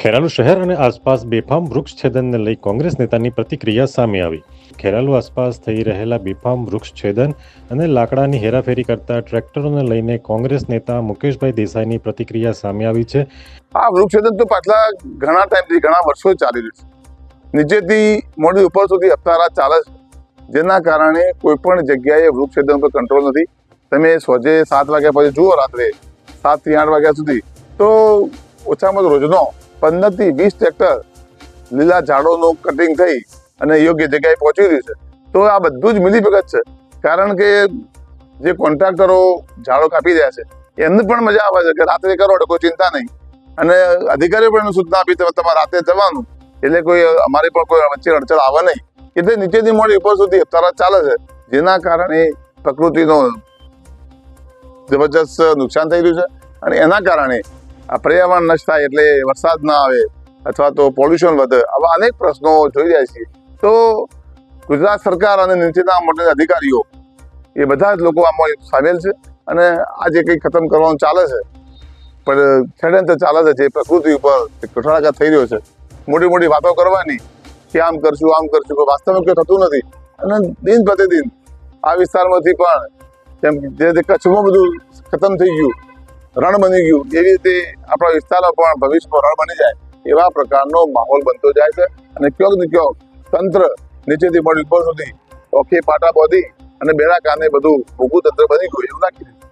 ખેરાલુ શહેર અને આસપાસ બેફામ વૃક્ષ છેદનને લઈ કોંગ્રેસ નેતાની પ્રતિક્રિયા સામે આવી. ખેરાલુ આસપાસ થઈ રહેલા બેફામ વૃક્ષ છેદન અને લાકડાની હેરાફેરી કરતા ટ્રેક્ટરોને લઈને કોંગ્રેસ નેતા મુકેશભાઈ દેસાઈની પ્રતિક્રિયા સામે આવી છે. આ વૃક્ષછેદન તો પાછલા ઘણા ટાઈમથી ઘણા વર્ષો ચાલી રહ્યું છે. નીચેથી મોડી ઉપર સુધી હપ્તારા ચાલે છે. જેના કારણે કોઈ પણ જગ્યાએ વૃક્ષછેદન પર કંટ્રોલ નથી. તમે સોજે સાત વાગ્યા પછી જુઓ રાત્રે સાતથી આઠ વાગ્યા સુધી, તો ઓછામાં ઓછું રોજનો પંદરથી વીસ ટ્રેક્ટર લીલા ઝાડોનું કટિંગ થઈ અને યોગ્ય જગ્યાએ પહોંચી રહ્યું છે. તો આ બધું જ મિલીભગત છે. કારણ કે જે કોન્ટ્રાક્ટરો ઝાડો કાપી રહ્યા છે, એમને પણ મજા આવે છે કે રાત્રે કરો એટલે કોઈ ચિંતા નહીં. અને અધિકારીઓ પણ એનું સૂચના આપી તમે તમારે રાતે જવાનું. એટલે કોઈ, અમારી પણ કોઈ વચ્ચે અડચણ આવે નહીં. એટલે નીચેથી મોડી ઉપર સુધી તરત ચાલે છે. જેના કારણે પ્રકૃતિનો જબરજસ્ત નુકસાન થઈ રહ્યું છે. અને એના કારણે આ પર્યાવરણ નષ્ટ થાય એટલે વરસાદ ના આવે અથવા તો પોલ્યુશન વધે, આવા અનેક પ્રશ્નો જોઈ રહ્યા છીએ. તો ગુજરાત સરકાર અને નીચેના મોટા અધિકારીઓ, એ બધા જ લોકો આમાં સામેલ છે અને આ જે કંઈ ખતમ કરવાનું ચાલે છે, પણ ષડયંત્ર ચાલે છે, જે પ્રકૃતિ ઉપર કઠોળાઘાત થઈ રહ્યો છે, મોટી મોટી વાતો કરવાની કે આમ કરશું આમ કરશું, પણ વાસ્તવિક થતું નથી. અને દિન પ્રતિદિન આ વિસ્તારમાંથી પણ જેમ જે કચ્છમાં બધું ખતમ થઈ ગયું રણ બની ગયું. એવી રીતે આપણા વિસ્તારમાં પણ ભવિષ્યમાં રણ બની જાય, એવા પ્રકારનો માહોલ બનતો જાય છે. અને ક્યોક ને ક્યોક તંત્ર નીચેથી મળી ઉપર સુધી ઓખી પાટા બોધી અને બેડા કાને બધું ભૂગું તંત્ર બની ગયું એવું નાખી દીધું